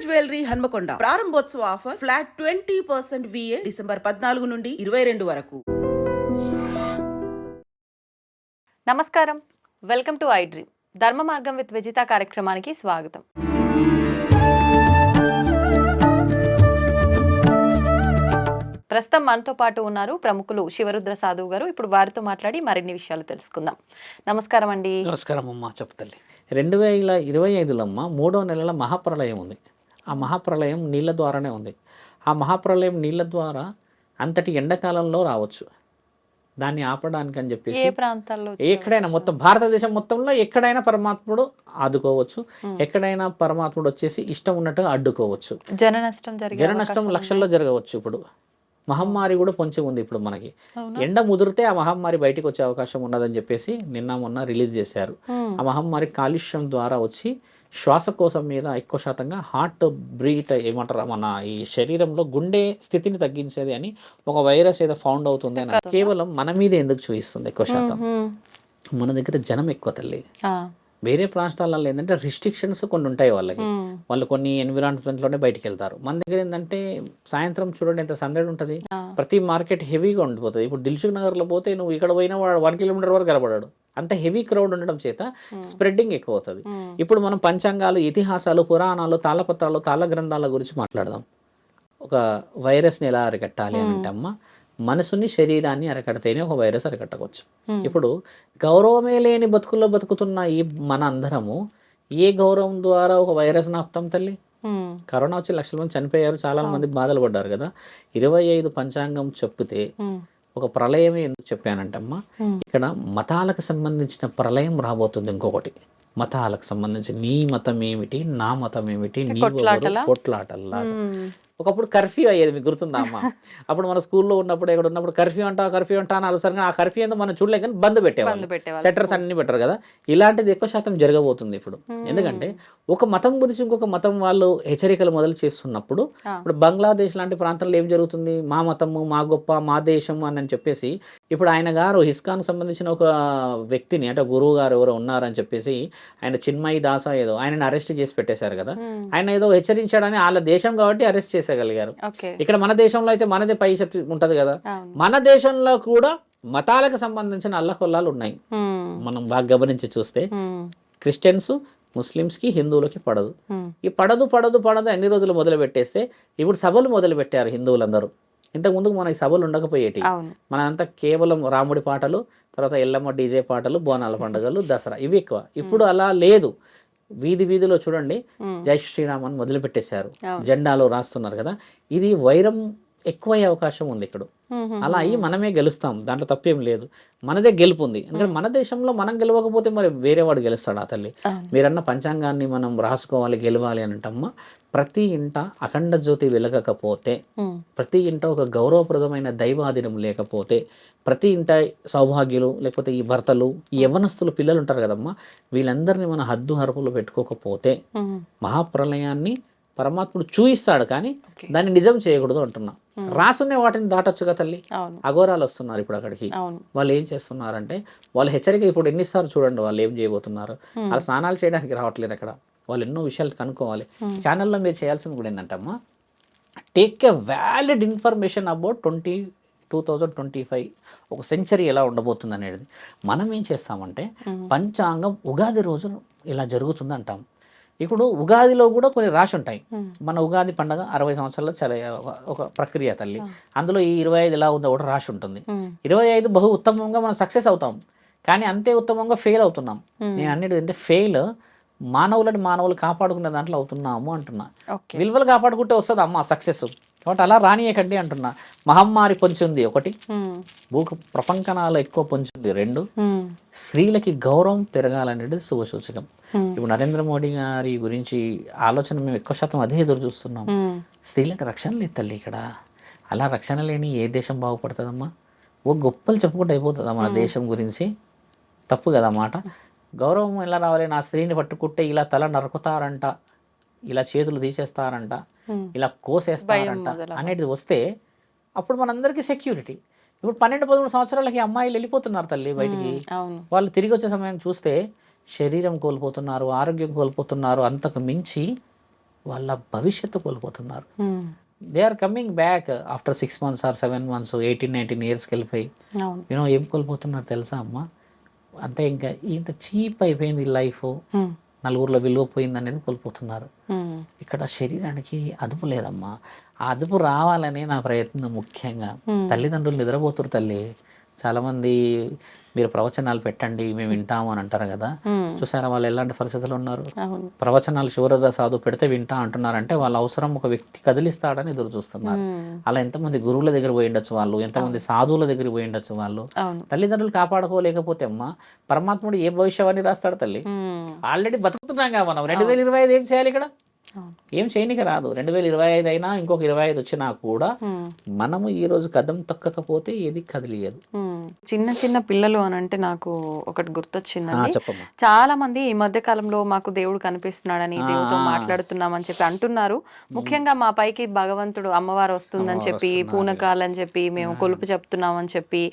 Jewellery Hanamkonda. ప్రారంభోత్సవ offer flat twenty percent VA December పద్నాలుగు నుండి ఇరవై రెండు వరకు. నమస్కారం. Welcome to I dream. Dharma Margam with Vijitha కార్యక్రమానికి స్వాగతం. ప్రస్తుతం మనతో పాటు ఉన్నారు ప్రముఖులు శివరుద్ర సాధువు గారు. ఇప్పుడు వారితో మాట్లాడి మరిన్ని విషయాలు తెలుసుకుందాం. నమస్కారం అండి. నమస్కారం అమ్మ చెప్తల్లి రెండు వేల ఇరవై ఐదులో అమ్మ మూడో నెలల మహాప్రళయం ఉంది. ఆ మహాప్రళయం నీళ్ళ ద్వారానే ఉంది. ఆ మహాప్రళయం నీళ్ళ ద్వారా అంతటి ఎండాకాలంలో రావచ్చు. దాన్ని ఆపడానికి అని చెప్పేసి ప్రాంతాల్లో ఎక్కడైనా మొత్తం భారతదేశం మొత్తంలో ఎక్కడైనా పరమాత్ముడు ఆదుకోవచ్చు. ఎక్కడైనా పరమాత్ముడు వచ్చేసి ఇష్టం ఉన్నట్టుగా అడ్డుకోవచ్చు. జన నష్టం జన నష్టం లక్షల్లో జరగవచ్చు ఇప్పుడు. మహమ్మారి కూడా పొంచి ఉంది ఇప్పుడు మనకి? ఎండ ముదిరితే ఆ మహమ్మారి బయటికి వచ్చే అవకాశం ఉన్నదని చెప్పేసి నిన్న మొన్న రిలీజ్ చేశారు. ఆ మహమ్మారి కాలుష్యం ద్వారా వచ్చి శ్వాసకోశం మీద ఎక్కువ శాతంగా హార్ట్ బ్రీట్ ఏమంటారు మన ఈ శరీరంలో గుండె స్థితిని తగ్గించేది అని ఒక వైరస్ ఏదో ఫౌండ్ అవుతుంది అని కేవలం మన మీద ఎందుకు చూపిస్తుంది ఎక్కువ శాతం. మన దగ్గర జనం ఎక్కువ తల్లి. వేరే ప్రాంతాలలో ఏంటంటే రిస్ట్రిక్షన్స్ కొన్ని ఉంటాయి వాళ్ళకి. వాళ్ళు కొన్ని ఎన్విరాన్మెంట్లోనే బయటికి వెళ్తారు మన దగ్గర ఏంటంటే సాయంత్రం చూడండి ఎంత సందడి ఉంటుంది. ప్రతి మార్కెట్ హెవీగా ఉండిపోతుంది. ఇప్పుడు దిల్సుఖ్ నగర్లో పోతే నువ్వు ఇక్కడ పోయినా వాడు వన్ కిలోమీటర్ వరకు కనబడాడు. అంత హెవీ క్రౌడ్ ఉండడం చేత స్ప్రెడ్డింగ్ ఎక్కువ అవుతుంది. ఇప్పుడు మనం పంచాంగాలు ఇతిహాసాలు పురాణాలు తాళపత్రాలు తాళ గ్రంథాల గురించి మాట్లాడదాం. ఒక వైరస్ని ఎలా అరికట్టాలి అని అంటే అమ్మ మనసుని శరీరాన్ని అరికడితేనే ఒక వైరస్ అరికట్టవచ్చు Hmm. ఇప్పుడు గౌరవమే లేని బతుకుల్లో బతుకుతున్న ఈ మన అందరము ఏ గౌరవం ద్వారా ఒక వైరస్ ఆపుతాం తల్లి Hmm. కరోనా వచ్చి లక్షల మంది చనిపోయారు చాలా మంది బాధలు పడ్డారు కదా ఇరవై ఐదు పంచాంగం చెప్తే Hmm. ఒక ప్రళయమే ఎందుకు చెప్పానంటమ్మా Hmm. ఇక్కడ మతాలకు సంబంధించిన ప్రళయం రాబోతుంది ఇంకొకటి మతాలకు సంబంధించి నీ మతం ఏమిటి నా మతం ఏమిటి నీ కొట్లాటలా? కొట్లాటల్లా Hmm. ఒకప్పుడు కర్ఫ్యూ అయ్యేది మీకు గుర్తుందా అమ్మ? అప్పుడు మన స్కూల్లో ఉన్నప్పుడు ఎక్కడ ఉన్నప్పుడు కర్ఫ్యూ అంటా కర్ఫ్యూ అంటా అని అలసరిగా ఆ కర్ఫ్యూ ఏందో మనం చూడలేక బంద్ పెట్టేవాళ్ళు. సెటర్స్ అన్ని పెట్టరు కదా? ఇలాంటిది ఎక్కువ శాతం జరగబోతుంది ఇప్పుడు. ఎందుకంటే ఒక మతం గురించి ఇంకొక మతం వాళ్ళు హెచ్చరికలు మొదలు చేస్తున్నప్పుడు. ఇప్పుడు బంగ్లాదేశ్ లాంటి ప్రాంతాల్లో ఏం జరుగుతుంది? మా మతము మా గొప్ప మా దేశం అని అని చెప్పేసి ఇప్పుడు ఆయన గారు హిస్కాన్ సంబంధించిన ఒక వ్యక్తిని అంటే గురువు గారు ఎవరో ఉన్నారని చెప్పేసి ఆయన చిన్మయి దాస ఏదో ఆయనను అరెస్ట్ చేసి పెట్టేశారు కదా. ఆయన ఏదో హెచ్చరించాడని వాళ్ళ దేశం కాబట్టి అరెస్ట్ చేసేయగలిగారు. ఇక్కడ మన దేశంలో అయితే మనదే పై శక్తి ఉంటది కదా. మన దేశంలో కూడా మతాలకు సంబంధించిన అల్లకొల్లాలు ఉన్నాయి. మనం బాగా గమనించి చూస్తే. క్రిస్టియన్స్ ముస్లిమ్స్కి హిందువులకి పడదు. ఈ పడదు పడదు పడదు ఎన్ని రోజులు మొదలు పెట్టేస్తే ఇప్పుడు సభలు మొదలు పెట్టారు హిందువులందరూ. ఇంతకు ముందుకు మన ఈ సభలు ఉండకపోయేటి మనంతా కేవలం రాముడి పాటలు తర్వాత ఎల్లమ్మ డీజే పాటలు బోనాల పండుగలు దసరా ఇవి ఎక్కువ. ఇప్పుడు అలా లేదు. వీధి వీధిలో చూడండి. జై శ్రీరామ్ అని మొదలు పెట్టేశారు అవును. జెండాలో రాస్తున్నారు కదా ఇది వైరం ఎక్కువయ్యే అవకాశం ఉంది ఇక్కడ. అలా అయ్యి మనమే గెలుస్తాం. దాంట్లో తప్పేం లేదు. మనదే గెలుపు ఉంది ఎందుకంటే మన దేశంలో మనం గెలవకపోతే మరి వేరే వాడు గెలుస్తాడు ఆ తల్లి. మీరన్న పంచాంగాన్ని మనం రాసుకోవాలి గెలవాలి అని అంటమ్మా. ప్రతి ఇంట అఖండ జ్యోతి వెలగకపోతే. ప్రతి ఇంట ఒక గౌరవప్రదమైన దైవాధీనం లేకపోతే ప్రతి ఇంట సౌభాగ్యులు లేకపోతే ఈ భర్తలు ఈ యవనస్తులు పిల్లలు ఉంటారు కదమ్మా. వీళ్ళందరినీ మన హద్దు హరపులు పెట్టుకోకపోతే. మహాప్రలయాన్ని పరమాత్ముడు చూయిస్తాడు కానీ. దాన్ని నిజం చేయకూడదు అంటున్నా. రాసునే వాటిని దాటొచ్చుగా తల్లి? అఘోరాలు వస్తున్నారు ఇప్పుడు అక్కడికి. వాళ్ళు ఏం చేస్తున్నారంటే వాళ్ళు హెచ్చరిక ఇప్పుడు ఎన్నిసార్లు చూడండి వాళ్ళు ఏం చేయబోతున్నారు. వాళ్ళు స్నానాలు చేయడానికి రావట్లేదు అక్కడ. వాళ్ళు ఎన్నో విషయాలు కనుక్కోవాలి. ఛానల్లో మీరు చేయాల్సింది కూడా ఏంటంటమ్మా take a valid information about twenty two thousand twenty five ఒక సెంచరీ ఎలా ఉండబోతుంది అనేది మనం ఏం చేస్తామంటే పంచాంగం ఉగాది రోజు ఇలా జరుగుతుంది అంటాం ఇప్పుడు ఉగాదిలో కూడా కొన్ని రాసి ఉంటాయి. మన ఉగాది పండగ అరవై సంవత్సరాలు చాలా ఒక- ప్రక్రియ తల్లి. అందులో ఈ ఇరవై ఐదు ఎలా ఉందో కూడా రాసి ఉంటుంది. ఇరవై ఐదు బహు ఉత్తమంగా మనం సక్సెస్ అవుతాం. కానీ అంతే ఉత్తమంగా ఫెయిల్ అవుతున్నాం. నేను అన్నిటి అంటే ఫెయిల్ మానవులని మానవులు కాపాడుకునే దాంట్లో అవుతున్నాము అంటున్నా. విలువలు కాపాడుకుంటే వస్తుంది అమ్మ సక్సెస్. కాబట్టి అలా రానియకండి అంటున్నా. మహమ్మారి పొంచుంది ఒకటి. భూ ప్రపంచనాలు ఎక్కువ పొంచుంది రెండు. స్త్రీలకి గౌరవం పెరగాలనేది శుభసూచకం. Hmm. ఇప్పుడు నరేంద్ర మోడీ గారి గురించి ఆలోచన మేము ఎక్కువ శాతం అదే ఎదురు చూస్తున్నాం. స్త్రీలకు రక్షణ లేదు తల్లి ఇక్కడ. అలా రక్షణ లేని ఏ దేశం బాగుపడుతుందమ్మా? ఓ గొప్పలు చెప్పుకుంటూ అయిపోతుందా మన దేశం గురించి? తప్పు కదా మాట. గౌరవం ఎలా రావాలి? నా స్త్రీని పట్టుకుంటే ఇలా తల నరుకుతారంట. ఇలా చేతులు తీసేస్తారంట. ఇలా కోసేస్తారంట. అనేది వస్తే అప్పుడు మనందరికీ సెక్యూరిటీ. ఇప్పుడు పన్నెండు పదమూడు సంవత్సరాలకి అమ్మాయిలు వెళ్ళిపోతున్నారు తల్లి బయటికి. వాళ్ళు తిరిగి వచ్చే సమయం చూస్తే శరీరం కోల్పోతున్నారు ఆరోగ్యం కోల్పోతున్నారు అంతకు మించి వాళ్ళ భవిష్యత్తు కోల్పోతున్నారు. They are coming back after six months or seven months eighteen nineteen ఇయర్స్కి వెళ్ళిపోయి. యూనో ఏం కోల్పోతున్నారు తెలుసా అమ్మ? అంతే ఇంకా ఇంత చీప్ అయిపోయింది లైఫ్ నలుగురిలో విలువ పోయింది అనేది కోల్పోతున్నారు ఇక్కడ శరీరానికి అదుపు లేదమ్మా. ఆ అదుపు రావాలనే నా ప్రయత్నం ముఖ్యంగా. తల్లిదండ్రులు నిద్రపోతురు తల్లి. చాలామంది మీరు ప్రవచనాలు పెట్టండి మేము వింటాము అని అంటారు కదా. చూసారా వాళ్ళు ఎలాంటి పరిస్థితులు ఉన్నారు? ప్రవచనాలు శివరద సాధు పెడితే వింటా అంటున్నారంటే వాళ్ళ అవసరం ఒక వ్యక్తి కదిలిస్తాడని ఎదురు చూస్తున్నారు. అలా ఎంతమంది గురువుల దగ్గర పోయి ఉండొచ్చు వాళ్ళు? ఎంతమంది సాధువుల దగ్గర పోయి ఉండొచ్చు వాళ్ళు? తల్లిదండ్రులు కాపాడుకోలేకపోతే అమ్మ పరమాత్ముడు ఏ భవిష్యవాణి రాస్తాడు తల్లి? ఆల్రెడీ బతుకుతున్నాం కదా మనం. రెండు వేల ఇరవై ఐదు ఏం చేయాలి ఇక్కడ? ఏం చేయనికి రాదు. రెండు వేల ఇరవై ఐదు అయినా ఇంకొక ఇరవై ఐదు వచ్చినా కూడా. మనము ఈ రోజు కదం తొక్కకపోతే ఏది కదిలియదు. చిన్న చిన్న పిల్లలు అని అంటే నాకు ఒకటి ఆ, గుర్తొచ్చిందండి చెప్పమ్మా. చాలా మంది ఈ మధ్య కాలంలో మాకు దేవుడు కనిపిస్తున్నాడని. దేవుడితో మాట్లాడుతున్నామని చెప్పి అంటున్నారు. ముఖ్యంగా మా పైకి భగవంతుడు అమ్మవారు వస్తుందని చెప్పి. పూనకాలని చెప్పి మేము కొలుపు చెప్తున్నామని చెప్పి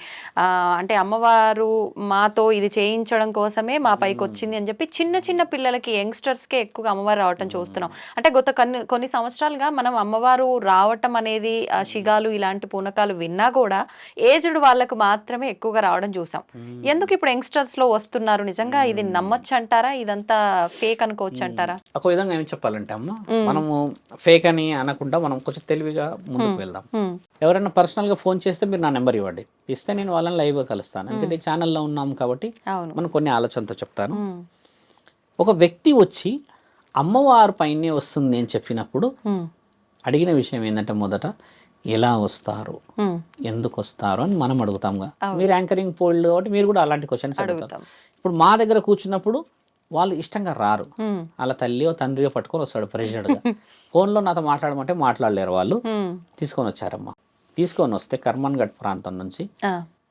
అంటే అమ్మవారు మాతో ఇది చేయించడం కోసమే మా పైకి వచ్చింది అని చెప్పి చిన్న చిన్న పిల్లలకి యంగ్స్టర్స్ కే ఎక్కువగా అమ్మవారు రావటం చూస్తున్నాం. అంటే గత కొన్ని కొన్ని సంవత్సరాలుగా మనం అమ్మవారు రావటం అనేది శిగాలు ఇలాంటి పూనకాలు విన్నా కూడా ఏజ్డ్ వాళ్ళకు మాత్రమే ఎక్కువగా రావడం చూసాం. ఎందుకు ఇప్పుడు యంగ్స్టర్స్లో వస్తున్నారు? నిజంగా ఇది నమ్మొచ్చు అంటారా ఇదంతా ఫేక్ అనుకోవచ్చు అంటారా ఒక విధంగా ఏం చెప్పాలంటే అమ్మ మనము ఫేక్ అని అనకుండా మనం కొంచెం తెలివిగా ముందుకు వెళ్దాం. ఎవరైనా పర్సనల్గా ఫోన్ చేస్తే మీరు నా నెంబర్ ఇవ్వండి. ఇస్తే నేను వాళ్ళని లైవ్గా కలుస్తాను. ఎందుకంటే ఛానల్లో ఉన్నాం కాబట్టి మనం కొన్ని ఆలోచనతో చెప్తాను. ఒక వ్యక్తి వచ్చి అమ్మవారి పైనే వస్తుంది అని చెప్పినప్పుడు. అడిగిన విషయం ఏంటంటే మొదట ఎలా వస్తారు. ఎందుకు వస్తారు? అని మనం అడుగుతాంగా మీరు యాంకరింగ్ పోల్డ్ కాబట్టి మీరు కూడా అలాంటి క్వశ్చన్స్ అడుగుతాం. ఇప్పుడు మా దగ్గర కూర్చున్నప్పుడు వాళ్ళు ఇష్టంగా రారు. వాళ్ళ తల్లియో తండ్రియో పట్టుకొని వస్తాడు ప్రెసిడెంట్గా ఫోన్లో నాతో మాట్లాడమంటే మాట్లాడలేరు వాళ్ళు. తీసుకొని వచ్చారమ్మా. తీసుకొని వస్తే కర్మన్ ఘట్ ప్రాంతం నుంచి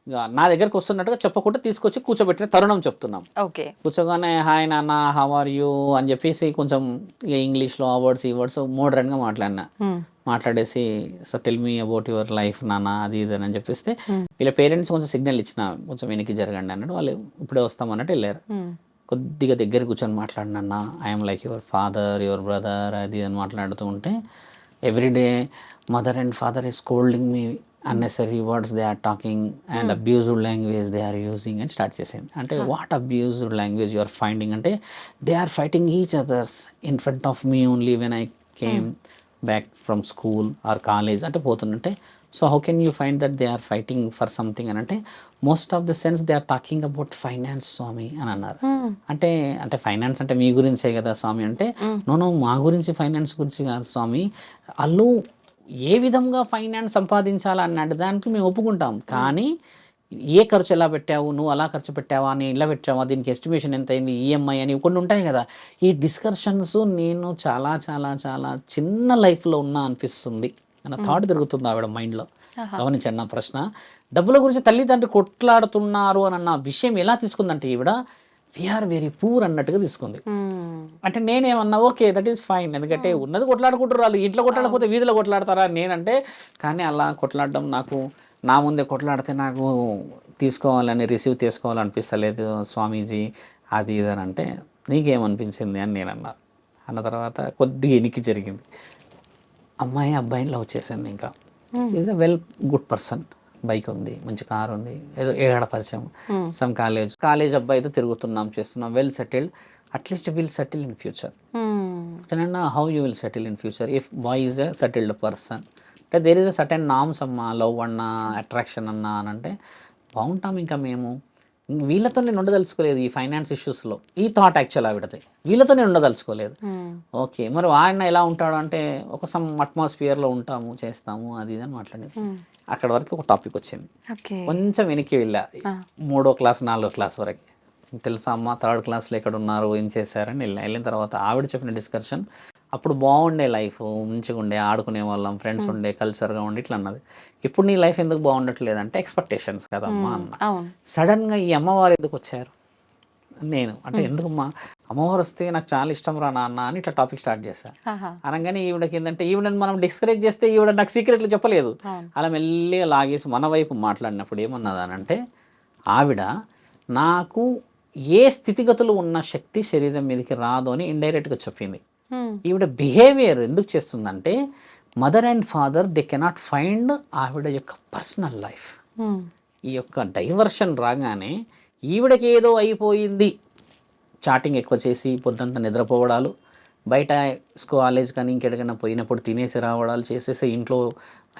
నా దగ్గరకు వస్తున్నట్టుగా చెప్పకుండా తీసుకొచ్చి కూర్చోబెట్టిన తరుణం చెప్తున్నాం. ఓకే. కూర్చోగానే హాయ్ నాన్న హౌ ఆర్ యూ అని చెప్పేసి కొంచెం ఇంగ్లీష్లో ఆ వర్డ్స్ ఈ వర్డ్స్ మోడర్న్గా మాట్లాడినా. మాట్లాడేసి so tell me about your life నాన్న అది ఇది అని చెప్పేస్తే వీళ్ళ పేరెంట్స్ కొంచెం సిగ్నల్ ఇచ్చిన కొంచెం వెనక్కి జరగండి అన్నాడు. వాళ్ళు ఇప్పుడే వస్తామన్నట్టు వెళ్ళారు. మ్మ్. కొద్దిగా దగ్గర కూర్చొని మాట్లాడినన్న I'm like your father your brother అది అని మాట్లాడుతూ ఉంటే everyday mother and father is scolding me unnecessary words they are talking and abused language they are using అని స్టార్ట్ చేసింది అంటే what abused language you are finding అంటే they are fighting each others in front of me only when I came back from school or college అంటే పోతుందంటే so how can you find that they are fighting for something అని అంటే most of the sense they are talking about finance Swami అని అన్నారు. మ్మ్. అంటే అంటే finance అంటే మీ గురించే కదా స్వామి అంటే నోను మా గురించి ఫైనాన్స్ గురించి కాదు స్వామి వాళ్ళు ఏ విధంగా ఫైనాన్స్ సంపాదించాలన్న దానికి మేము ఒప్పుకుంటాం. కానీ ఏ ఖర్చు ఎలా పెట్టావు నువ్వు అలా ఖర్చు పెట్టావా అని ఇలా పెట్టావా దీనికి ఎస్టిమేషన్ ఎంత అయింది ఈఎంఐ అని కొన్ని ఉంటాయి కదా. ఈ డిస్కషన్స్ నేను చాలా చాలా చాలా చిన్న లైఫ్లో ఉన్నా అనిపిస్తుంది. అన్న థాట్ తిరుగుతుంది ఆవిడ మైండ్లో గమనించండి నా ప్రశ్న. డబ్బుల గురించి తల్లిదండ్రులు కొట్లాడుతున్నారు అని అన్న విషయం ఎలా తీసుకుందంటే ఈవిడ వీఆర్ వెరీ పూర్ అన్నట్టుగా తీసుకుంది. మ్మ్. అంటే నేనేమన్నా ఓకే దట్ ఈస్ ఫైన్ ఎందుకంటే ఉన్నది కొట్లాడుకుంటారు వాళ్ళు. ఇంట్లో కొట్లాడకపోతే వీధిలో కొట్లాడతారా? నేనంటే కానీ అలా కొట్లాడడం నాకు నా ముందే కొట్లాడితే నాకు తీసుకోవాలని రిసీవ్ చేసుకోవాలనిపిస్తలేదు స్వామీజీ అది ఇది అని అంటే నీకేమనిపించింది? అని నేను అన్నా అన్న తర్వాత కొద్దిగా ఎనికి జరిగింది. అమ్మాయి అబ్బాయిని లవ్ చేసింది ఇంకా. Is a well good person bike ఉంది మంచి కార్ ఉంది ఏదో ఏడ పరిచయం. సమ్ కాలేజ్ కాలేజ్ అబ్బాయితో తిరుగుతున్నాం చేస్తున్నాం well settled at least will settle in future. How you will settle in future if boy is a settled person అంటే there is a certain norms అమ్మా లవ్ అన్నా అట్రాక్షన్ అన్నా అని అంటే బాగుంటాం ఇంకా మేము. వీళ్ళతో నేను ఉండదలుచుకోలేదు ఈ ఫైనాన్స్ ఇష్యూస్లో. ఈ థాట్ యాక్చువల్ ఆవిడది. వీళ్ళతో నేను ఉండదలుచుకోలేదు. మ్మ్. ఓకే మరి ఆయన ఎలా ఉంటాడు అంటే ఒక సమ్ అట్మాస్ఫియర్లో ఉంటాము చేస్తాము అది ఇది అని మాట్లాడేది. మ్మ్. అక్కడ వరకు ఒక టాపిక్ వచ్చింది. కొంచెం వెనక్కి వెళ్ళా. మూడో క్లాస్ నాలుగో క్లాస్ వరకు. తెలుసా అమ్మ థర్డ్ క్లాస్లో ఎక్కడ ఉన్నారు ఏం చేశారని వెళ్ళిన. వెళ్ళిన తర్వాత ఆవిడ చెప్పిన డిస్కషన్ అప్పుడు బాగుండే లైఫ్ మంచిగా ఉండే ఆడుకునే వాళ్ళం ఫ్రెండ్స్ ఉండే కల్చర్గా ఉండే ఇట్లా అన్నది. ఇప్పుడు నీ లైఫ్ ఎందుకు బాగుండట్లేదు అంటే ఎక్స్పెక్టేషన్స్ కదమ్మా అన్న. సడన్గా ఈ అమ్మవారు ఎందుకు వచ్చారు? నేను. అంటే ఎందుకమ్మా? అమ్మవారు వస్తే నాకు చాలా ఇష్టం రా నాన్న అని ఇట్లా టాపిక్ స్టార్ట్ చేశాను. అనగానే ఈవిడకి ఏంటంటే ఈవిడని మనం డిస్కరేజ్ చేస్తే ఈవిడ నాకు సీక్రెట్లు చెప్పలేదు. అలా మెల్లిగా లాగేసి మన వైపు మాట్లాడినప్పుడు ఏమన్నదానంటే ఆవిడ నాకు ఏ స్థితిగతులు ఉన్న శక్తి శరీరం మీదకి రాదు అని ఇండైరెక్ట్గా చెప్పింది. ఈవిడ బిహేవియర్ ఎందుకు చేస్తుందంటే mother and father they cannot find ఆవిడ యొక్క పర్సనల్ లైఫ్. ఉమ్, ఈ యొక్క డైవర్షన్ రాగానే ఈవిడకి ఏదో అయిపోయింది. చాటింగ్ ఎక్కువ చేసి పొద్దంతా నిద్రపోవడాలు బయట కాలేజ్ కానీ ఇంకెక్కడికైనా పోయినప్పుడు తినేసి రావడాలు చేసేసి ఇంట్లో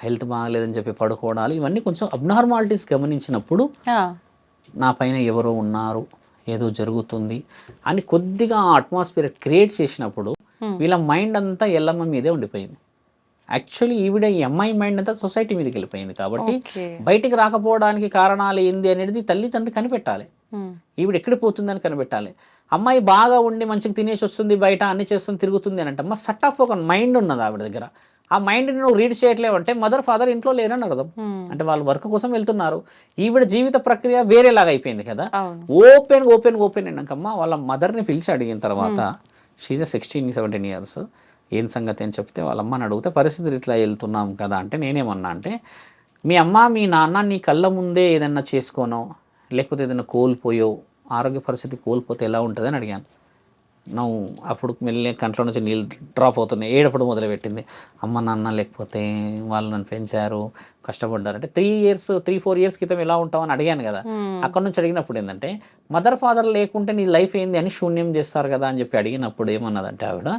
హెల్త్ బాగాలేదని చెప్పి పడుకోవడాలు ఇవన్నీ కొంచెం అబ్నార్మాలిటీస్ గమనించినప్పుడు నా పైన ఎవరో ఉన్నారు ఏదో జరుగుతుంది అని కొద్దిగా అట్మాస్ఫియర్ క్రియేట్ చేసినప్పుడు వీళ్ళ మైండ్ అంతా ఎల్లమ్మ మీదే ఉండిపోయింది. యాక్చువల్లీ ఈవిడ ఈ అమ్మాయి మైండ్ అంతా సొసైటీ మీదకి వెళ్ళిపోయింది కాబట్టి బయటికి రాకపోవడానికి కారణాలు ఏంది అనేది తల్లిదండ్రులు కనిపెట్టాలి. ఉమ్, ఈవిడ ఎక్కడ పోతుందని కనిపెట్టాలి. అమ్మాయి బాగా ఉండి మంచిగా తినేసి వస్తుంది బయట అన్ని చేస్తుంది తిరుగుతుంది అని అంటే అమ్మ సట్ ఆఫ్ ఒక మైండ్ ఉన్నది ఆవిడ దగ్గర. ఆ మైండ్ని నువ్వు రీడ్ చేయట్లేవు అంటే మదర్ ఫాదర్ ఇంట్లో లేరని అర్థం. ఉమ్, అంటే వాళ్ళు వర్క్ కోసం వెళ్తున్నారు. ఈవిడ జీవిత ప్రక్రియ వేరేలాగా అయిపోయింది కదా. ఓపెన్ ఓపెన్ ఓపెన్ అన్నాకమ్మ వాళ్ళ మదర్ని పిలిచి అడిగిన తర్వాత షీజ్ సిక్స్టీన్ సెవెంటీన్ ఇయర్స్ ఏం సంగతి అని చెప్తే వాళ్ళ అమ్మని అడిగితే పరిస్థితులు ఇట్లా వెళ్తున్నాం కదా అంటే నేనేమన్నా అంటే మీ అమ్మ మీ నాన్న నీ కళ్ళ ముందే ఏదన్నా చేసుకోనో లేకపోతే ఏదైనా కోల్పోయో ఆరోగ్య పరిస్థితి కోల్పోతే ఎలా ఉంటుంది? అని అడిగాను. నువ్వు అప్పుడు మెల్లి కంట్లో నుంచి నీళ్ళు డ్రాప్ అవుతున్నాయి. ఏడప్పుడు మొదలుపెట్టింది. అమ్మ నాన్న లేకపోతే వాళ్ళు నన్ను పెంచారు కష్టపడ్డారు అంటే three years three four years క్రితం ఎలా ఉంటామని అడిగాను కదా. ఉమ్, అక్కడ నుంచి అడిగినప్పుడు ఏంటంటే మదర్ ఫాదర్ లేకుంటే నీ లైఫ్ ఏంది అని శూన్యం చేస్తారు కదా అని చెప్పి అడిగినప్పుడు ఏమన్నదంటే ఆవిడ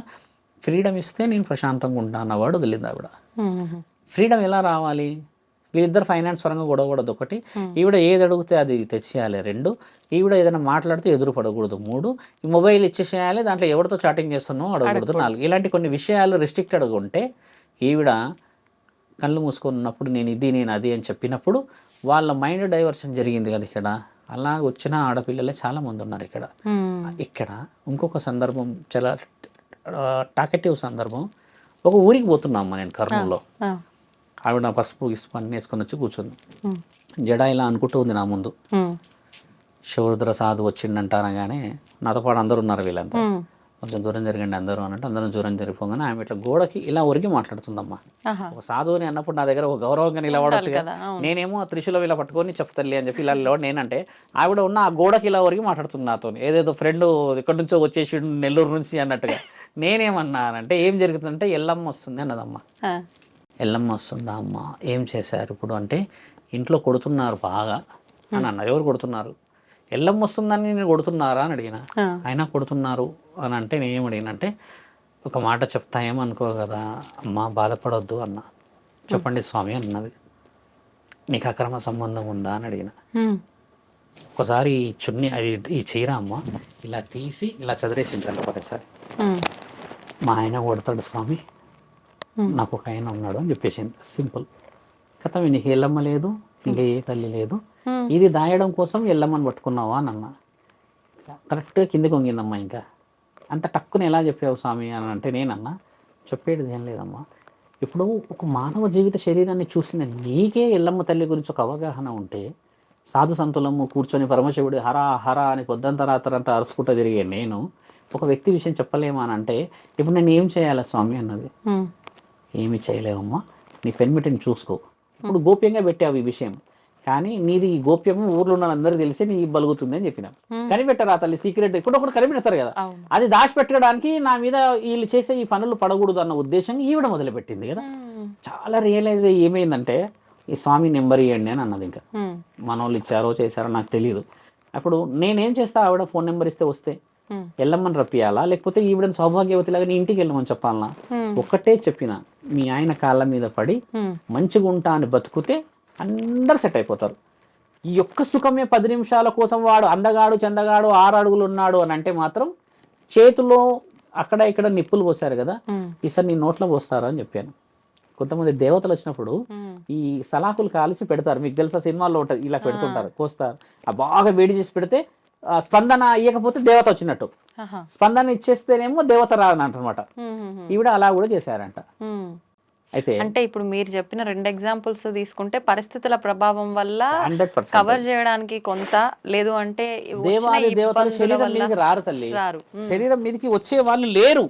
ఫ్రీడమ్ ఇస్తే నేను ప్రశాంతంగా ఉంటాను అన్నవాడు వదిలింది ఆవిడ. ఫ్రీడమ్ ఎలా రావాలి? వీళ్ళిద్దరు ఫైనాన్స్ పరంగా గొడవకూడదు ఒకటి ఈవిడ ఏది అడిగితే అది తెచ్చేయాలి. రెండు ఈవిడ ఏదైనా మాట్లాడితే ఎదురు పడకూడదు. మూడు ఈ మొబైల్ ఇచ్చేసేయాలి దాంట్లో ఎవరితో చాటింగ్ చేస్తున్నావు అడగకూడదు. నాలుగు ఇలాంటి కొన్ని విషయాలు రిస్ట్రిక్టెడ్గా ఉంటే ఈవిడ కళ్ళు మూసుకొని ఉన్నప్పుడు నేను ఇది నేను అది అని చెప్పినప్పుడు వాళ్ళ మైండ్ డైవర్షన్ జరిగింది కదా ఇక్కడ. అలా వచ్చిన ఆడపిల్లలే చాలా మంది ఉన్నారు ఇక్కడ. ఇక్కడ ఇంకొక సందర్భం చాలా టాకెటివ్ సందర్భం. ఒక ఊరికి పోతున్నామ్మా నేను కర్నూలులో. ఆవిడ పసుపు గిసుపు అన్నీ వేసుకొని వచ్చి కూర్చుంది. జడ ఇలా అనుకుంటూ ఉంది నా ముందు. శివరుద్ర సాధు వచ్చిండంట అనగానే నాతో పాటు అందరూ ఉన్నారు వీళ్ళంతా. కొంచెం దూరం జరగండి అందరూ అన్నట్టు అందరం దూరం జరిగిపోగానే ఆమె ఇట్లా గోడకి ఇలా ఒరిగి మాట్లాడుతుందమ్మా. ఒక సాధువుని అన్నప్పుడు నా దగ్గర ఒక గౌరవంగా నిలబడచ్చు కదా. నేనేమో త్రిశూలం ఇలా పట్టుకొని చెప్తల్లి అని చెప్పి ఇలా నిలబడి నేనంటే ఆవిడ ఉన్న ఆ గోడకి ఇలా ఒరిగి మాట్లాడుతుంది నాతో ఏదేదో ఫ్రెండ్ ఎక్కడి నుంచో వచ్చేసి నెల్లూరు నుంచి అన్నట్టుగా. నేనేమన్నానంటే ఏం జరుగుతుందంటే ఎల్లమ్మ వస్తుంది అన్నదమ్మా. ఎల్లమ్మ వస్తుందా అమ్మ? ఏం చేశారు ఇప్పుడు అంటే ఇంట్లో కొడుతున్నారు బాగా. అని అన్నారు ఎవరు కొడుతున్నారు? ఎల్లమ్మ వస్తుందని నేను కొడుతున్నారా అని అడిగిన. అయినా కొడుతున్నారు అని అంటే నేను ఏం అడిగినంటే ఒక మాట చెప్తా ఏమనుకో కదా అమ్మ బాధపడొద్దు అన్న. చెప్పండి స్వామి అన్నది. నీకు అక్రమ సంబంధం ఉందా అని అడిగిన. ఒకసారి ఈ చున్ని అది ఈ చీర అమ్మ ఇలా తీసి ఇలా చదివేసింది ఒకసారి. మా ఆయన కొడతాడు స్వామి. నాకు ఒక ఆయన ఉన్నాడు అని చెప్పేసింది సింపుల్. కథ నీకు ఎల్లమ్మ లేదు ఇంకా ఏ తల్లి లేదు. ఇది దాయడం కోసం ఎల్లమ్మని పట్టుకున్నావా అని అన్న. కరెక్ట్గా కిందకి వంగిందమ్మా ఇంకా. అంత టక్కుని ఎలా చెప్పావు స్వామి అని అంటే నేనన్నా చెప్పేది ఏం లేదమ్మా. ఇప్పుడు ఒక మానవ జీవిత శరీరాన్ని చూసిన నీకే ఎల్లమ్మ తల్లి గురించి ఒక అవగాహన ఉంటే సాధు సంతులము కూర్చొని పరమశివుడు హరా హరా అని పొద్దంతా రాత్రంతా అరుచుకుంటూ తిరిగే నేను ఒక వ్యక్తి విషయం చెప్పలేమా అని అంటే ఇప్పుడు నేను ఏం చేయాలి స్వామి అన్నది? ఏమి చేయలేవమ్మా. నీ పెన్మిటిని చూసుకో. ఇప్పుడు గోప్యంగా పెట్టావు ఈ విషయం. కానీ నీది ఈ గోప్యము ఊర్లో ఉన్న అందరికీ తెలిసి నీ బలుగుతుంది అని చెప్పిన. కనిపెట్టరా తల్లి సీక్రెట్ ఇప్పుడు ఒకటి కనిపెడతారు కదా. అది దాచిపెట్టడానికి నా మీద వీళ్ళు చేసే ఈ పనులు పడకూడదు అన్న ఉద్దేశం ఈవిడ మొదలుపెట్టింది కదా. చాలా రియలైజ్ అయ్యి ఏమైందంటే ఈ స్వామి నెంబర్ ఇవ్వండి అని అన్నది ఇంకా. మన వాళ్ళు ఇచ్చారో చేశారో నాకు తెలియదు అప్పుడు నేనేం చేస్తా ఆవిడ ఫోన్ నెంబర్ ఇస్తే వస్తే? ఎల్లమ్మని రప్పియాలా? లేకపోతే ఈవిడని సౌభాగ్యవతిలాగా నీ ఇంటికి వెళ్ళమని చెప్పాలనా? ఒక్కటే చెప్పిన. మీ ఆయన కాళ్ళ మీద పడి మంచిగా ఉంటా అని బతుకుతే అందరు సెట్ అయిపోతారు. ఈ ఒక్క సుఖమే పది నిమిషాల కోసం వాడు అందగాడు చందగాడు ఆరు అడుగులు ఉన్నాడు అని అంటే మాత్రం చేతిలో అక్కడ ఇక్కడ నిప్పులు పోసారు కదా ఈసారి నీ నోట్లో పోస్తారు అని చెప్పాను. కొంతమంది దేవతలు వచ్చినప్పుడు ఈ సలాకులు కాల్చి పెడతారు. మీకు తెలుసా సినిమాల్లో ఉంటుంది ఇలా పెడుతుంటారు కోస్తారు. ఆ బాగా వేడి చేసి పెడితే స్పందన ఇవ్వకపోతే దేవత వచ్చినట్టు. స్పందన ఇచ్చేస్తేనేమో దేవత ఉమ్, ఈవిడ అలా కూడా చేశారంట. అయితే అంటే ఇప్పుడు మీరు చెప్పిన రెండు ఎగ్జాంపుల్స్ తీసుకుంటే పరిస్థితుల ప్రభావం వల్ల కవర్ చేయడానికి కొంత లేదు అంటే దేవాది దేవతలు శరీరం మీదకి రారు తల్లి. శరీరం మీదకి వచ్చే వాళ్ళు లేరు.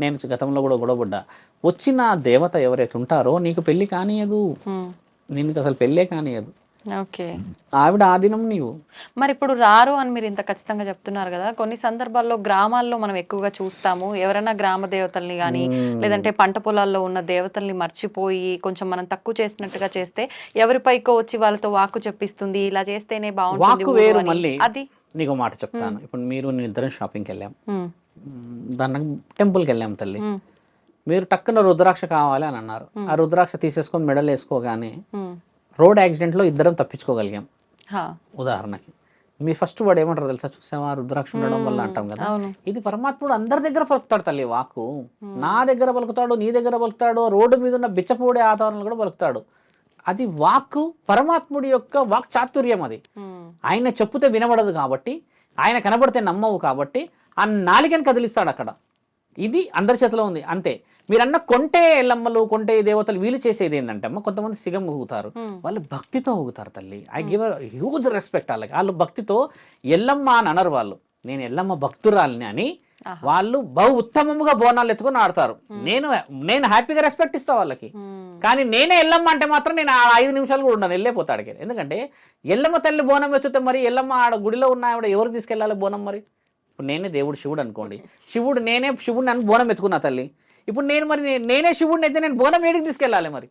నేను గతంలో కూడా గొడవపడ్డా. వచ్చిన దేవత ఎవరైతే ఉంటారో నీకు పెళ్ళి కానియదు నీకు అసలు పెళ్ళే కానియదు ఓకే. ఆవిడ ఆధీనం నీవు. మరి ఇప్పుడు రారు అని మీరు ఇంత ఖచ్చితంగా చెప్తున్నారు కదా. కొన్ని సందర్భాల్లో గ్రామాల్లో మనం ఎక్కువగా చూస్తాము. ఎవరైనా గ్రామ దేవతల్ని కానీ లేదంటే పంట పొలాల్లో ఉన్న దేవతల్ని మర్చిపోయి కొంచెం మనం తక్కువ చేసినట్టుగా చేస్తే ఎవరిపైకో వచ్చి వాళ్ళతో వాక్కు చెప్పిస్తుంది. ఇలా చేస్తేనే బాగుంటుంది అది. నీకు మాట చెప్తాను. ఇప్పుడు మీరు నేను ఇద్దరం షాపింగ్కి వెళ్ళాం దాన్ని టెంపుల్కి వెళ్ళాం తల్లి మీరు టక్కున రుద్రాక్ష కావాలి అని అన్నారు. ఆ రుద్రాక్ష తీసేసుకొని మెడల్ వేసుకోగానే. రోడ్ యాక్సిడెంట్లో ఇద్దరం తప్పించుకోగలిగాం. హా, ఉదాహరణకి. మీ ఫస్ట్ వాడు ఏమంటారు తెలుసా? చూసావా? రుద్రాక్ష ఉండడం వల్ల అంటాం కదా. ఇది పరమాత్ముడు అందరి దగ్గర పలుకుతాడు తల్లి వాక్కు. నా దగ్గర పలుకుతాడు నీ దగ్గర పలుకుతాడు రోడ్డు మీద ఉన్న బిచ్చపూడే ఆధారాలు కూడా పలుకుతాడు. అది వాక్కు పరమాత్ముడి యొక్క వాక్ చాతుర్యం అది. ఆయన చెప్పుతే వినబడదు కాబట్టి ఆయన కనబడితే నమ్మవు కాబట్టి ఆ నాలికని కదిలిస్తాడు అక్కడ. ఇది అందరి చేతిలో ఉంది. అంతే. మీరన్న కొంటే ఎల్లమ్మలు కొంటే దేవతలు వీళ్ళు చేసేది ఏంటంటే అమ్మ కొంతమంది సిగం ఊగుతారు. వాళ్ళు భక్తితో ఊగుతారు తల్లి. ఐ గివ్ హ్యూజ్ రెస్పెక్ట్ వాళ్ళకి. వాళ్ళు భక్తితో ఎల్లమ్మ అని అనరు వాళ్ళు. నేను ఎల్లమ్మ భక్తురాలిని అని. వాళ్ళు బహు ఉత్తమముగా బోనాలు ఎత్తుకొని ఆడతారు. నేను నేను హ్యాపీగా రెస్పెక్ట్ ఇస్తా వాళ్ళకి. కానీ నేనే ఎల్లమ్మ అంటే మాత్రం నేను ఆ ఐదు నిమిషాలు కూడా ఉండను. వెళ్ళిపోతాడికి ఎందుకంటే ఎల్లమ్మ తల్లి బోనం ఎత్తుతే మరి ఎల్లమ్మ ఆడ గుడిలో ఉన్న ఆవిడ ఎవరు తీసుకెళ్ళాలి బోనం మరి? ఇప్పుడు నేనే దేవుడు శివుడు అనుకోండి. శివుడు నేనే శివుడిని అని బోనం ఎత్తుకున్నా తల్లి. ఇప్పుడు నేను మరి నేనే శివుడిని అయితే నేను బోనం ఏడికి తీసుకెళ్ళాలి మరి?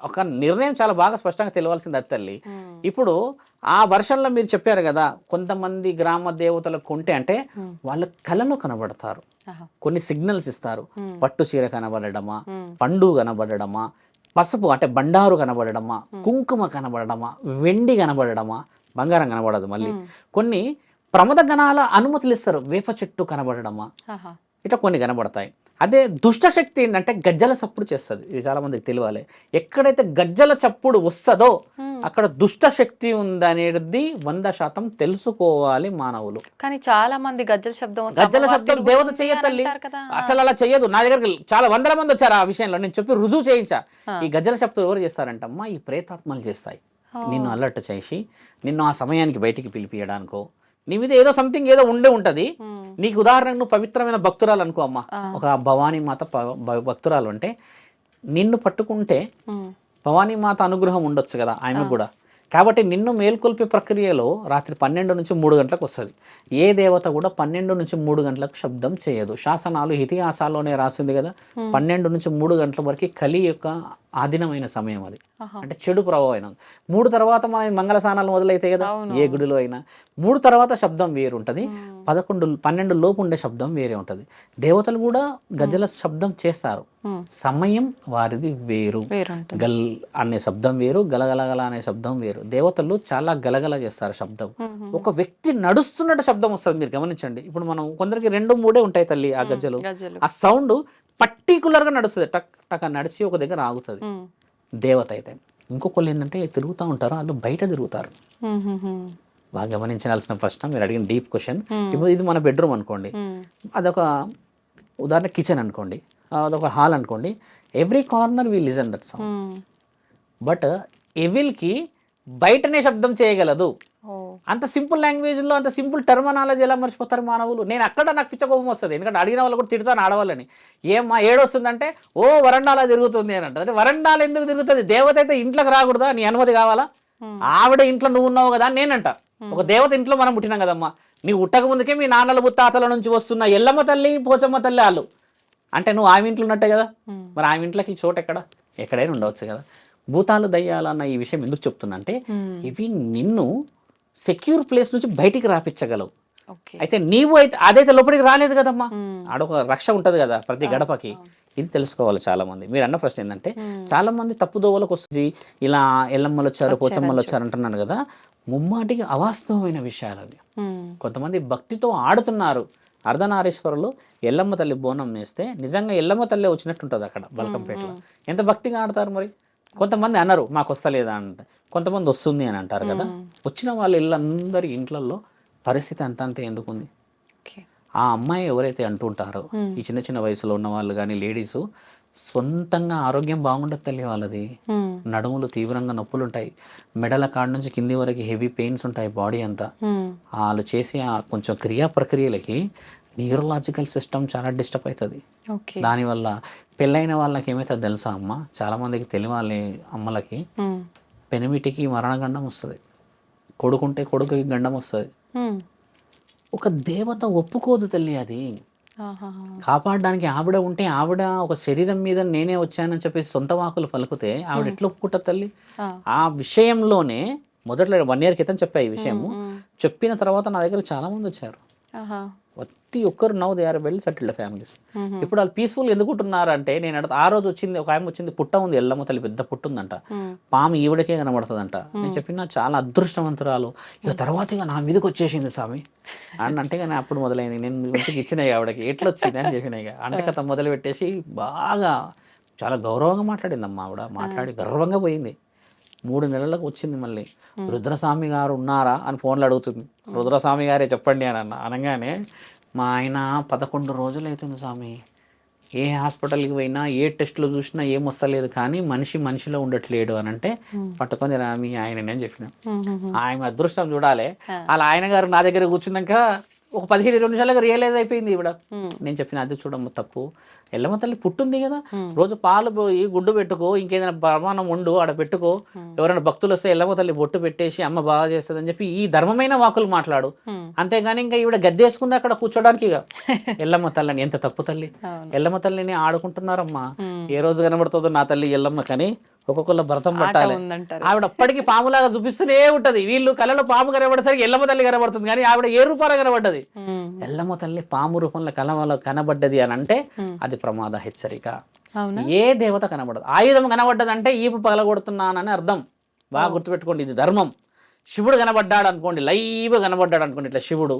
ఒక నిర్ణయం చాలా బాగా స్పష్టంగా తెలియాల్సింది అది తల్లి. ఇప్పుడు ఆ వర్షంలో మీరు చెప్పారు కదా కొంతమంది గ్రామ దేవతలకు కొంటే అంటే. వాళ్ళ కళలో కనబడతారు. కొన్ని సిగ్నల్స్ ఇస్తారు. పట్టు చీర కనబడడమా పండు కనబడడమా పసుపు అంటే బండారు కనబడడమా కుంకుమ కనబడడమా వెండి కనబడడమా బంగారం కనబడదు మళ్ళీ. కొన్ని ప్రమద గణాల అనుమతులు ఇస్తారు వేప చెట్టు కనబడడమా? ఆహా, ఇట్లా కొన్ని కనబడతాయి. అదే దుష్ట శక్తి ఏంటంటే గజ్జల చప్పుడు చేస్తుంది. ఇది చాలా మందికి తెలియాలి. ఎక్కడైతే గజ్జల చప్పుడు వస్తుందో. అక్కడ దుష్ట శక్తి ఉందనేది వంద శాతం తెలుసుకోవాలి మానవులు. కానీ చాలా మంది గజ్జల శబ్దం గజ్జల శబ్దం దేవత తిరుగుతుంది చెయ్యదు అని తల్లి. అంటారు కదా. అసలు అలా చెయ్యదు నా దగ్గరికి చాలా వందల మంది వచ్చారు ఆ విషయంలో. నేను చెప్పి రుజువు చేయించా. ఈ గజ్జల శబ్దం ఎవరు చేస్తారంటమ్మా? ఈ ప్రేతాత్మలు చేస్తాయి. నిన్ను అలర్ట్ చేసి నిన్ను ఆ సమయానికి బయటికి పిలిపియడానికో నీ మీద ఏదో సంథింగ్ ఏదో ఉండే ఉంటది. ఉమ్, నీకు ఉదాహరణకు నువ్వు పవిత్రమైన భక్తురాలు అనుకో అమ్మా. ఒక భవానీ మాత భక్తురాలు అంటే నిన్ను పట్టుకుంటే ఉమ్, భవానీ మాత అనుగ్రహం ఉండొచ్చు కదా ఆమె కూడా. కాబట్టి నిన్ను మేల్కొల్పే ప్రక్రియలో రాత్రి పన్నెండు నుంచి మూడు గంటలకు వస్తుంది. ఏ దేవత కూడా పన్నెండు నుంచి మూడు గంటలకు శబ్దం చేయదు. శాసనాలు ఇతిహాసాల్లోనే రాసింది కదా. పన్నెండు నుంచి మూడు గంటల వరకు కలి యొక్క ఆధీనమైన సమయం అది. అంటే చెడు ప్రభావం. మూడు తర్వాత మన మంగళ స్నానాలు మొదలైతాయి కదా. ఏ గుడిలో అయినా. మూడు తర్వాత శబ్దం వేరు ఉంటుంది పదకొండు పన్నెండు లోపు ఉండే శబ్దం వేరే ఉంటుంది. దేవతలు కూడా గజ్జల శబ్దం చేస్తారు. సమయం వారిది వేరు. గల్ అనే శబ్దం వేరు గలగలగల అనే శబ్దం వేరు. దేవతలు చాలా గలగల చేస్తారు శబ్దం. ఒక వ్యక్తి నడుస్తున్నట్టు శబ్దం వస్తుంది. మీరు గమనించండి. ఇప్పుడు మనం కొందరికి రెండు మూడే ఉంటాయి తల్లి ఆ గజ్జలు ఆ సౌండ్ పర్టికులర్గా నడుస్తుంది. టక్ అని నడిచి ఒక దగ్గర ఆగుతుంది. దేవత అయితే. ఇంకొకళ్ళు ఏంటంటే తిరుగుతూ ఉంటారు వాళ్ళు బయట తిరుగుతారు. బాగా గమనించాల్సిన ప్రశ్న మీరు అడిగిన డీప్ క్వశ్చన్. ఇప్పుడు ఇది మన బెడ్రూమ్ అనుకోండి. అదొక ఉదాహరణ కిచెన్ అనుకోండి. అదొక హాల్ అనుకోండి. Every corner we listen that um, but ఎవిల్కి బయటనే శబ్దం చేయగలదు. అంత సింపుల్ లాంగ్వేజ్లో అంత సింపుల్ టర్మినాలజీ ఎలా మర్చిపోతారు మానవులు? నేను అక్కడ నాకు పిచ్చ కోపం వస్తుంది. ఎందుకంటే అడిగిన వాళ్ళు కూడా తిడతాను ఆడవాళ్ళని. ఏమ్మా ఏడొస్తుందంటే ఓ వరండాలా తిరుగుతుంది అని అంటారు. వరండాలు ఎందుకు తిరుగుతుంది? దేవత అయితే ఇంట్లోకి రాకూడదా? నీ అనుమతి కావాలా. ఆవిడ ఇంట్లో నువ్వు ఉన్నావు కదా అని నేనంట. ఒక దేవత ఇంట్లో మనం పుట్టినాం కదమ్మా. నీ ఉట్టక ముందుకే మీ నాన్నల ముత్తాతల నుంచి వస్తున్న ఎల్లమ్మ తల్లి పోచమ్మ తల్లి వాళ్ళు అంటే నువ్వు ఆమె ఇంట్లో ఉన్నట్టే కదా? మరి ఆమె ఇంట్లోకి చోటు ఎక్కడ? ఎక్కడైనా ఉండవచ్చు కదా. భూతాలు దయ్యాలు అన్న ఈ విషయం ఎందుకు చెప్తున్నా అంటే ఇవి నిన్ను సెక్యూర్ ప్లేస్ నుంచి బయటికి రాపించగలవు అయితే నీవు అయితే అదైతే లోపలికి రాలేదు కదమ్మా. ఆడొక రక్ష ఉంటది కదా ప్రతి గడపకి. ఇది తెలుసుకోవాలి చాలా మంది మీరు అన్న ప్రశ్న ఏంటంటే చాలా మంది తప్పుదోవలకు వస్తుంది. ఇలా ఎల్లమ్మలు వచ్చారు పోచమ్మలు వచ్చారు. అంటున్నాను కదా. ముమ్మాటికి అవాస్తవమైన విషయాలు అవి. కొంతమంది భక్తితో ఆడుతున్నారు. అర్ధనారీశ్వరులు ఎల్లమ్మ తల్లి బోనం వేస్తే నిజంగా ఎల్లమ్మ తల్లి వచ్చినట్టు ఉంటుంది అక్కడ బల్కంపేటలో. ఎంత భక్తిగా ఆడతారు మరి? కొంతమంది అన్నారు మాకు వస్తలేదా అంట కొంతమంది వస్తుంది అని అంటారు కదా. వచ్చిన వాళ్ళ ఇళ్ళందరి ఇంట్లలో పరిస్థితి అంత అంతే ఎందుకుంది ఆ అమ్మాయి ఎవరైతే అంటుంటారో. ఈ చిన్న చిన్న వయసులో ఉన్న వాళ్ళు కానీ లేడీస్ సొంతంగా ఆరోగ్యం బాగుండదు తల్లి వాళ్ళది. నడుములు తీవ్రంగా నొప్పులు ఉంటాయి మెడల కాడ నుంచి కింది వరకు హెవీ పెయిన్స్ ఉంటాయి బాడీ అంతా. వాళ్ళు చేసే ఆ కొంచెం క్రియా ప్రక్రియలకి న్యూరలాజికల్ సిస్టమ్ చాలా డిస్టర్బ్ అవుతుంది దానివల్ల పెళ్ళైన వాళ్ళకి ఏమవుతుంది తెలుసా అమ్మ? చాలా మందికి తెలియాలి అమ్మలకి. ఉమ్, పెనిమిటికి మరణగండం వస్తుంది. కొడుకుంటే కొడుకుకి గండం వస్తుంది. ఉమ్. ఒక దేవత ఒప్పుకోదు తల్లి అది. కాపాడడానికి ఆవిడ ఉంటే ఆవిడ ఒక శరీరం మీద నేనే వచ్చానని చెప్పేసి సొంత వాకులు పలుకుతే ఆవిడ ఎట్లా ఒప్పుకుంటుంది తల్లి? ఆ. విషయంలోనే మొదట్లో వన్ ఇయర్ క్రితం చెప్పా ఈ విషయము. ఉమ్. చెప్పిన తర్వాత నా దగ్గర చాలా మంది వచ్చారు. ప్రతి ఒక్కరు నవ్వు they are well settled families. ఇప్పుడు వాళ్ళు పీస్ఫుల్ ఎందుకు ఉంటున్నారు అంటే నేను అడుగుతా ఆ రోజు వచ్చింది ఒక ఆమె వచ్చింది పుట్ట ఉంది ఎల్లమ్మ తల్లి పెద్ద పుట్ట ఉందంట. పాము ఈవిడకే కనబడుతుందంట. నేను చెప్పిన చాలా అదృష్టవంతురాలు. ఇక తర్వాత ఇక నా మీదకి వచ్చేసింది స్వామి. అని అంటే కానీ అప్పుడు మొదలైంది. నేను మంచిగా ఇచ్చిన ఆవిడకి. ఎట్లా వచ్చింది అని చెప్పిన ఇక. అంటే కథ మొదలు పెట్టేసి బాగా చాలా గౌరవంగా మాట్లాడిందమ్మా ఆవిడ. మాట్లాడి గర్వంగా పోయింది. మూడు నెలలకు వచ్చింది మళ్ళీ. రుద్రస్వామి గారు ఉన్నారా అని ఫోన్లో అడుగుతుంది. రుద్రస్వామి గారే చెప్పండి అని అన్న. అనగానే మా ఆయన పదకొండు రోజులు అవుతుంది స్వామి. ఏ హాస్పిటల్కి పోయినా ఏ టెస్టులు చూసినా ఏం వస్తలేదు కానీ మనిషి మనిషిలో ఉండట్లేడు అని అంటే పట్టుకొని రా మీ ఆయననే అని చెప్పిన. ఆయన అదృష్టం చూడాలి. అలా ఆయన గారు నా దగ్గర కూర్చున్నాక ఒక పదిహేను ఇరవై నిమిషాలుగా రియలైజ్ అయిపోయింది ఉమ్. నేను చెప్పిన అది చూడమ్మ తప్పు. ఎల్లమ్మ తల్లి పుట్టుంది కదా. రోజు పాలు పోయి గుడ్డు పెట్టుకో ఇంకేదైనా ప్రమాణం ఉండు ఆడ పెట్టుకో. ఎవరైనా భక్తులు వస్తే ఎల్లమ్మ తల్లి బొట్టు పెట్టేసి అమ్మ బాగా చేస్తుంది అని చెప్పి ఈ ధర్మమైన వాకులు మాట్లాడు. అంతేగాని ఇంకా ఈవిడ గద్దేసుకుంది అక్కడ కూర్చోడానికి ఇక. ఎల్లమ్మ తల్లిని ఎంత తప్పు తల్లి. ఎల్లమ్మ తల్లిని ఆడుకుంటున్నారమ్మా. ఏ రోజు కనబడుతుందో నా తల్లి ఎల్లమ్మ కానీ ఒక్కొక్కళ్ళ భరతం పట్టాలి. ఆవిడ అప్పటికి పాములాగా చూపిస్తూనే ఉంటది. వీళ్ళు కళ్ళలో పాము కనబడేసరికి ఎల్లమ్మ తల్లి కనబడుతుంది కానీ ఆవిడ ఏ రూపాలు కనబడ్డది. ఎల్లమ్మ తల్లి పాము రూపంలో కలవలో కనబడ్డది అని అంటే అది ప్రమాద హెచ్చరిక. ఏ దేవత కనబడదు. ఆయుధం కనబడ్డదంటే ఈపు పగలగొడుతున్నానని అర్థం. బాగా గుర్తుపెట్టుకోండి ఇది ధర్మం. శివుడు కనబడ్డాడు అనుకోండి లైవ్ కనబడ్డాడు అనుకోండి ఇట్లా శివుడు.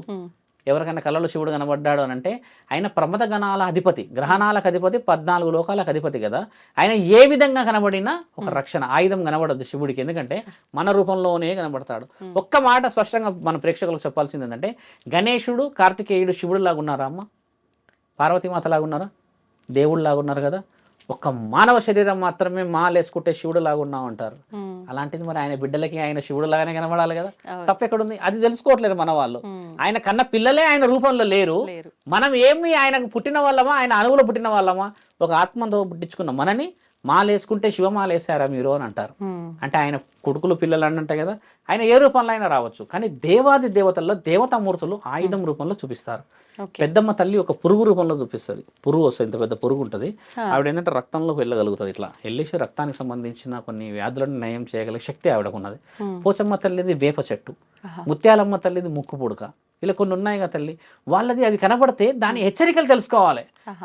ఎవరికైనా కళలో శివుడు కనబడ్డాడు అని అంటే ఆయన ప్రమద గణాల అధిపతి గ్రహణాలకు అధిపతి పద్నాలుగు లోకాలకు అధిపతి కదా. ఆయన ఏ విధంగా కనబడినా ఒక రక్షణ ఆయుధం కనబడదు శివుడికి. ఎందుకంటే మన రూపంలోనే కనబడతాడు. ఒక్క మాట స్పష్టంగా మన ప్రేక్షకులకు చెప్పాల్సింది ఏంటంటే గణేశుడు కార్తికేయుడు శివుడు లాగా ఉన్నారా అమ్మ? పార్వతీమాత లాగా ఉన్నారా? దేవుడు లాగా ఉన్నారు కదా. ఒక్క మానవ శరీరం మాత్రమే మాలేసుకుంటే శివుడు లాగా ఉన్నాం అంటారు. అలాంటిది మరి ఆయన బిడ్డలకి ఆయన శివుడు లాగానే కనబడాలి కదా? అవును. తప్పెక్కడుంది? అది తెలుసుకోవట్లేదు మన వాళ్ళు. ఆయన కన్న పిల్లలే ఆయన రూపంలో లేరు. లేరు. మనం ఏమి ఆయనకు పుట్టిన వాళ్ళమా? ఆయన అణువులో పుట్టిన వాళ్ళమా? ఒక ఆత్మతో పుట్టించుకున్న మనని మాలేసుకుంటే శివమాలేసారా మీరు అని అంటారు. అంటే ఆయన కొడుకులు పిల్లలు అని అంటే కదా ఆయన ఏ రూపంలో అయినా రావచ్చు. కానీ దేవాది దేవతల్లో దేవతామూర్తులు ఆయుధం రూపంలో చూపిస్తారు. పెద్దమ్మ తల్లి ఒక పురుగు రూపంలో చూపిస్తుంది. పురుగు వస్తుంది ఇంత పెద్ద పురుగు ఉంటుంది. ఆవిడ ఏంటంటే రక్తంలోకి వెళ్ళగలుగుతుంది ఇట్లా. వెళ్ళేసి రక్తానికి సంబంధించిన కొన్ని వ్యాధులను నయం చేయగలిగే శక్తి ఆవిడకు ఉన్నది Hmm. పోచమ్మ తల్లిది వేప చెట్టు. ముత్యాలమ్మ తల్లిది ముక్కు పుడక. ఇలా కొన్ని ఉన్నాయి కదా తల్లి వాళ్ళది అవి కనబడితే దాని హెచ్చరికలు తెలుసుకోవాలి.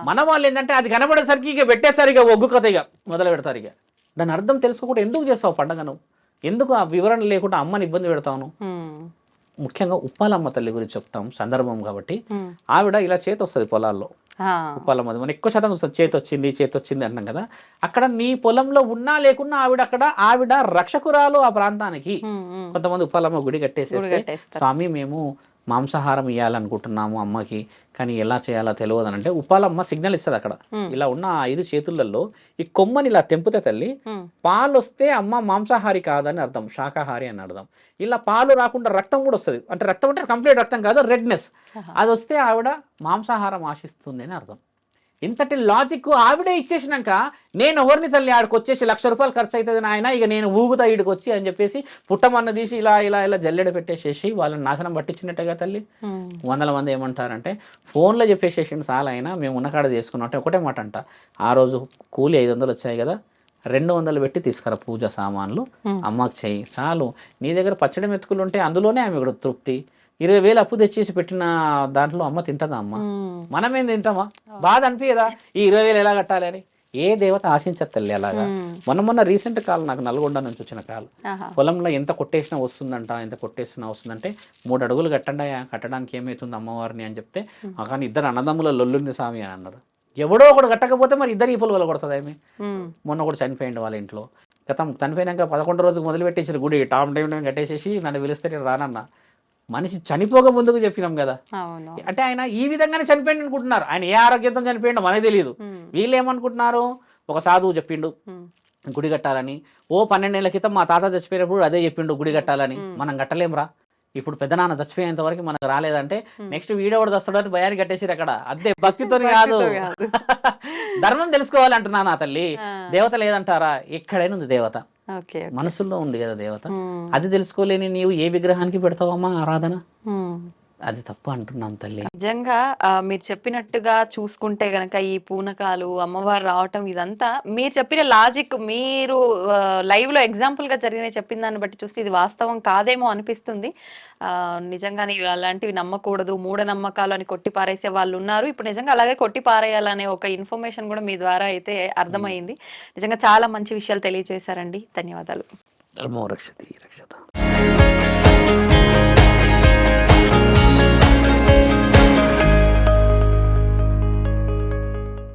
మన వాళ్ళు ఏంటంటే అది కనబడేసరికి ఇక పెట్టేసరికి ఇక ఒగ్గు కథ ఇక మొదలు పెడతారు ఇక దాని అర్థం తెలుసుకోకుండా ఎందుకు చేస్తావు పండగను ఎందుకు ఆ వివరణ లేకుండా అమ్మని ఇబ్బంది పెడతాను. ముఖ్యంగా ఉప్పాలమ్మ తల్లి గురించి చెప్తాం సందర్భం కాబట్టి. ఆవిడ ఇలా చేతి వస్తుంది పొలాల్లో. పొలం అది మనం ఎక్కువ శాతం చేతి వచ్చింది చేతి వచ్చింది అంటాం కదా అక్కడ నీ పొలంలో ఉన్నా లేకున్నా ఆవిడ అక్కడ ఆవిడ రక్షకురాలు ఆ ప్రాంతానికి. కొంతమంది ఉప్పాలమ్మ గుడి కట్టేసేస్తే. స్వామి మేము మాంసాహారం ఇవ్వాలనుకుంటున్నాము అమ్మకి కానీ ఎలా చేయాలో తెలియదు అని అంటే ఉప్పాలమ్మ సిగ్నల్ ఇస్తుంది అక్కడ. ఇలా ఉన్న ఆ ఐదు చేతులలో ఈ కొమ్మని ఇలా తెంపితే తల్లి. పాలు వస్తే అమ్మ మాంసాహారి కాదని అర్థం శాకాహారి అని అర్థం. ఇలా పాలు రాకుండా రక్తం కూడా వస్తుంది. అంటే రక్తం అంటే కంప్లీట్ రక్తం కాదు రెడ్నెస్ అది వస్తే ఆవిడ మాంసాహారం ఆశిస్తుంది అని అర్థం. ఇంతటి లాజిక్ ఆవిడే ఇచ్చేసినాక నేను ఎవరిని తల్లి ఆడికి వచ్చేసి లక్ష రూపాయలు ఖర్చు అవుతుంది నాయన ఇక నేను ఊగుతా ఈడికి వచ్చి అని చెప్పేసి పుట్టమన్న తీసి ఇలా ఇలా ఇలా జల్లెడ పెట్టేసేసి వాళ్ళని నాశనం పట్టించినట్టుగా తల్లి. వందల మంది ఏమంటారంటే ఫోన్లో చెప్పేసేసిన చాలా అయినా మేము ఉన్నకాడ చేసుకున్నాం. అంటే ఒకటే మాట అంట ఆ రోజు కూలి ఐదు వందలు వచ్చాయి కదా రెండు వందలు పెట్టి తీసుకురా పూజ సామాన్లు అమ్మకి చెయ్యి చాలు. నీ దగ్గర పచ్చడి మెతుకులు ఉంటే అందులోనే ఆమె కూడా తృప్తి. ఇరవై వేలు అప్పు తెచ్చేసి పెట్టిన దాంట్లో అమ్మ తింటదా అమ్మ. మనమేం తింటామా? బాధ అనిపించదా ఈ ఇరవై వేలు ఎలా కట్టాలి అని? ఏ దేవత ఆశించదు తల్లి అలాగా. మొన్న మొన్న రీసెంట్ కాల్ నాకు నల్గొండ నుంచి వచ్చిన కాల్. పొలంలో ఎంత కొట్టేసినా వస్తుందంట ఎంత కొట్టేసినా వస్తుందంటే మూడు అడుగులు కట్టండి కట్టడానికి ఏమవుతుంది అమ్మవారిని అని చెప్తే "ఆ, కానీ ఇద్దరు అన్నదమ్ముల లొల్లుంది స్వామి అని అన్నారు. ఎవడో ఒకడు కట్టకపోతే మరి ఇద్దరు ఈ పొలం కొడుతుంది ఏమి. మొన్న కూడా చనిపోయింది వాళ్ళ ఇంట్లో. గతం చనిపోయినాక పదకొండు రోజుకు మొదలు పెట్టేసారు గుడి. టామ్ టైం టైం కట్టేసేసి నన్ను పిలిస్తే నేను రానన్నా. మనిషి చనిపోక ముందుకు చెప్పినాం కదా. అంటే ఆయన ఈ విధంగానే చనిపోయింది అనుకుంటున్నారు. ఆయన ఏ ఆరోగ్యంతో చనిపోయిండో మనకు తెలియదు. వీళ్ళు ఏమనుకుంటున్నారు ఒక సాధువు చెప్పిండు. గుడి కట్టాలని. ఓ పన్నెండేళ్ళ క్రితం మా తాత చచ్చిపోయినప్పుడు అదే చెప్పిండు గుడి కట్టాలని. మనం కట్టలేంరా ఇప్పుడు పెద్దనాన్న చచ్చిపోయేంత వరకు మనకు రాలేదంటే నెక్స్ట్ వీడియో కూడా వస్తాడని భయాన్ని కట్టేసిరు అక్కడ. అదే భక్తితో కాదు. ధర్మం తెలుసుకోవాలి అంటున్నా నా తల్లి. దేవత లేదంటారా? ఎక్కడైనా ఉంది దేవత. ఓకే మనసులో ఉంది కదా దేవత. Hmm. అది తెలుసుకోలేని నీవు ఏ విగ్రహానికి పెడతావమ్మా ఆరాధన? Hmm. అది తప్పు అంటున్నాం తల్లి. నిజంగా మీరు చెప్పినట్టుగా చూసుకుంటే గనక ఈ పూనకాలు అమ్మవారు రావటం ఇదంతా మీరు చెప్పిన లాజిక్ మీరు లైవ్లో ఎగ్జాంపుల్గా జరిగిన చెప్పిన దాన్ని బట్టి చూస్తే ఇది వాస్తవం కాదేమో అనిపిస్తుంది. ఆ, నిజంగానే అలాంటివి నమ్మకూడదు మూఢనమ్మకాలు అని కొట్టి పారేసే వాళ్ళు ఉన్నారు. ఇప్పుడు నిజంగా అలాగే కొట్టి పారేయాలనే ఒక ఇన్ఫర్మేషన్ కూడా మీ ద్వారా అయితే అర్థమైంది. నిజంగా చాలా మంచి విషయాలు తెలియజేశారండి. ధన్యవాదాలు. ధర్మో రక్షతి రక్షత.